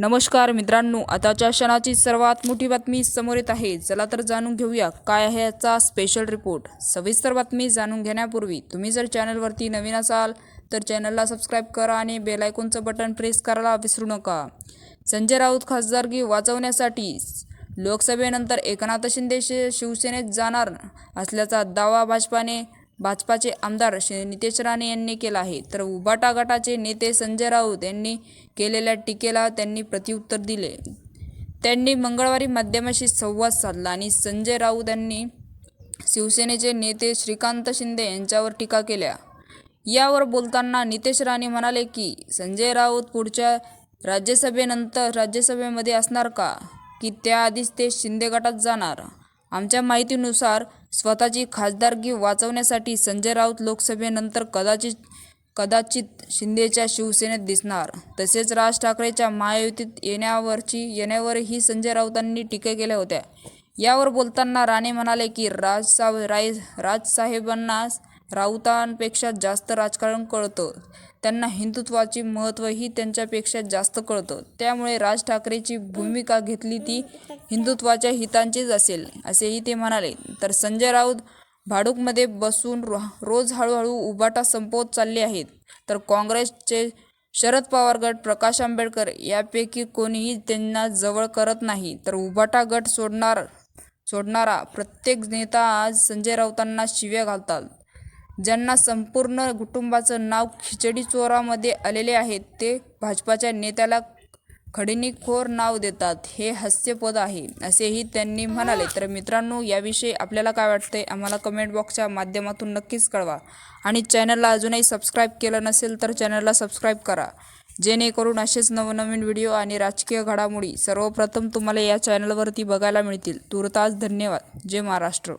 नमस्कार मित्रांनो आताच्या क्षणाची सर्वात मोठी बातमी समोर येत आहे. चला तर जाणून घेऊया काय आहे याचा स्पेशल रिपोर्ट सविस्तर बातमी जाणून घेण्यापूर्वी तुम्ही जर चॅनलवरती नवीन असाल तर चॅनलला सबस्क्राईब करा आणि बेल आयकॉनचं बटन प्रेस करायला विसरू नका. संजय राऊत खासदारकी वाचवण्यासाठी लोकसभेनंतर एकनाथ शिंदे शिवसेनेत जाणार असल्याचा दावा भाजपाने भाजपाचे आमदार श्री नितेश राणे यांनी केला आहे. तर उबाटा गटाचे नेते संजय राऊत यांनी केलेल्या टीकेला त्यांनी प्रत्युत्तर दिले. त्यांनी मंगळवारी माध्यमाशी संवाद साधला आणि संजय राऊत यांनी शिवसेनेचे नेते श्रीकांत शिंदे यांच्यावर टीका केल्या. यावर बोलताना नितेश राणे म्हणाले की संजय राऊत पुढच्या राज्यसभेनंतर राज्यसभेमध्ये असणार का? की त्याआधीच ते शिंदे गटात जाणार? आमच्या माहितीनुसार स्वतःची खासदारकी वाचवण्यासाठी संजय राऊत लोकसभेनंतर कदाचित कदाचित शिंदेच्या शिवसेनेत दिसणार. तसेच राज ठाकरेच्या महायुतीत येण्यावरची येण्यावरही संजय राऊतांनी टीका केल्या होत्या. यावर बोलताना राणे म्हणाले की राजसाव राय राजसाहेबांना राऊतांपेक्षा जास्त राजकारण कळतं. त्यांना हिंदुत्वाचे महत्त्वही त्यांच्यापेक्षा जास्त कळतं. त्यामुळे राज ठाकरेची भूमिका घेतली ती हिंदुत्वाच्या हितांचीच असेल असेही ते म्हणाले. तर संजय राऊत भाडूकमध्ये बसून रो रोज हळूहळू उबाटा संपवत चालले आहेत. तर काँग्रेसचे शरद पवार गट प्रकाश आंबेडकर यापैकी कोणीही त्यांना जवळ करत नाही. तर उबाटा गट सोडणार सोडणारा प्रत्येक नेता आज संजय राऊतांना शिव्या घालतात. ज्यांना संपूर्ण कुटुंबाचं नाव खिचडी चोरामध्ये आलेले आहेत ते भाजपाच्या नेत्याला खडीनीखोर नाव देतात. हे हास्यपद आहे असेही त्यांनी म्हणाले. तर मित्रांनो याविषयी आपल्याला काय वाटतंय आम्हाला कमेंट बॉक्सच्या माध्यमातून नक्कीच कळवा. आणि चॅनलला अजूनही सबस्क्राईब केलं नसेल तर चॅनलला सबस्क्राईब करा. जेणेकरून असेच नवनवीन व्हिडिओ आणि राजकीय घडामोडी सर्वप्रथम तुम्हाला या चॅनलवरती बघायला मिळतील. तुर्तास धन्यवाद. जय महाराष्ट्र.